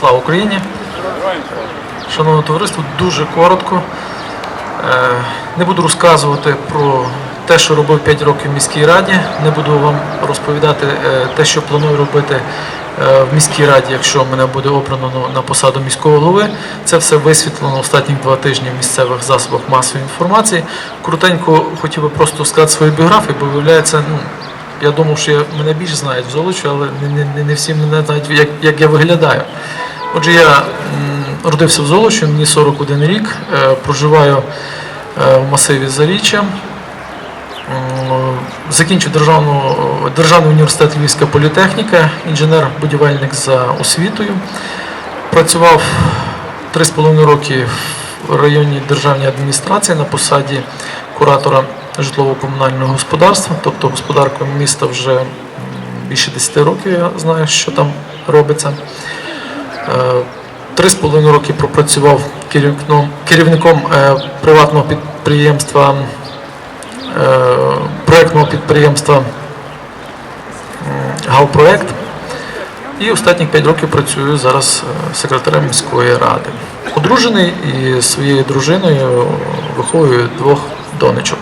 Слава Україні! Шановне товариство, дуже коротко. Е, Не буду розказувати про те, що робив 5 років в міській раді. Не буду вам розповідати е, те, що планую робити е, в міській раді, якщо мене буде обрано на- посаду міського голови. Це все висвітлено останні два тижні в місцевих засобах масової інформації. Коротенько хотів би просто сказати свою біографію, бо виявляється, ну, я думав, що мене більше знають в Золочі, але не, не, не всі мене знають, як, як я виглядаю. Отже, я родився в Золочі, мені 41 рік, е, проживаю е, в масиві Заріччя. Закінчив державну, Державний університет Львівська політехніка, інженер-будівельник за освітою. Працював 3,5 роки в районній державній адміністрації на посаді куратора житлово-комунального господарства, тобто господаркою міста вже більше 10 років я знаю, що там робиться. Е, Три з половиною роки пропрацював керівником, е, приватного підприємства, е, проєктного підприємства м, Галпроект. І останні 5 років працюю зараз секретарем міської ради. Одружений і своєю дружиною виховую двох донечок.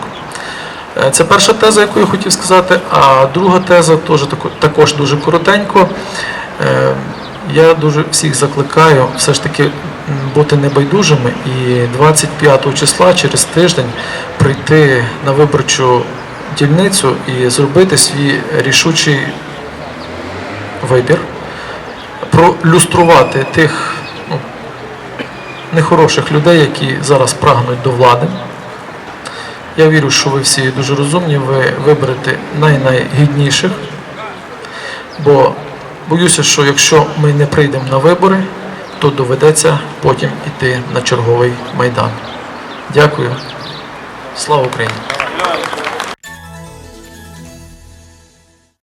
Це перша теза, яку я хотів сказати. А друга теза теж також дуже коротенько. Я дуже всіх закликаю все ж таки бути небайдужими і 25 числа через тиждень прийти на виборчу дільницю і зробити свій рішучий вибір, пролюструвати тих ну, нехороших людей, які зараз прагнуть до влади. Я вірю, що ви всі дуже розумні, ви виберете най-найгідніших, бо боюся, що якщо ми не прийдемо на вибори, то доведеться потім йти на черговий майдан. Дякую. Слава Україні!